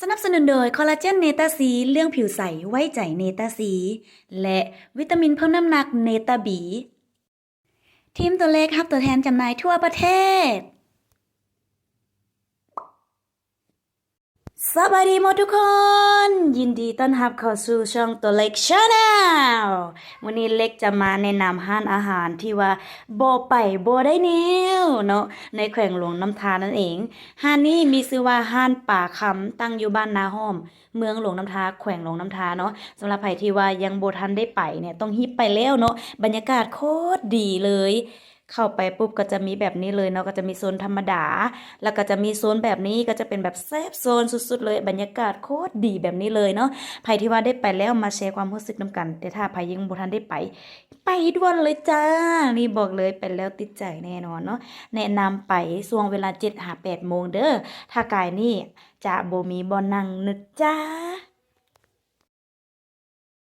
สนับสนุนโดยคอลลาเจนเนตาซีเรื่องผิวใส ไว้ใจเนตาซี และวิตามินเพิ่มน้ำหนักเนตาบี ทีมตัวเลขครับตัวแทนจำหน่ายทั่วประเทศ สวัสดีหมดทุกคน ยินดีต้อนรับเข้าสู่ช่องตัวเล็กชาแนลวันนี้เล็กจะมาแนะนำห้านอาหารที่ว่าโบไปโบได้แนวเนาะในแขวงหลวงน้ำทานั่นเองห้านนี้มีชื่อว่าห้านป่าคำตั้งอยู่บ้านนาห้อม เมืองหลวงน้ำทาแขวงหลวงน้ำทาเนาะสำหรับใครที่ว่ายังโบทันได้ไปเนี่ยต้องฮิปไปแล้วเนาะบรรยากาศโคตรดีเลย เข้าไปปุ๊บก็จะมีแบบนี้เลยเนาะก็จะมีโซนธรรมดา แล้วก็จะมีโซนแบบนี้ก็จะเป็นแบบแซฟโซนสุด ๆ เลยบรรยากาศโคตรดีแบบนี้เลยเนาะใครที่ว่าได้ไปแล้วมาแชร์ความรู้สึกน้ำกัน แต่ถ้าใครยังบ่ทันได้ไป ไปด่วนเลยจ้า นี่บอกเลยไปแล้วติดใจแน่นอนเนาะแนะนำไปช่วงเวลา7หา8โมงเด้อถ้ากายนี่จะโบมีบ่นั่งนึกจ้า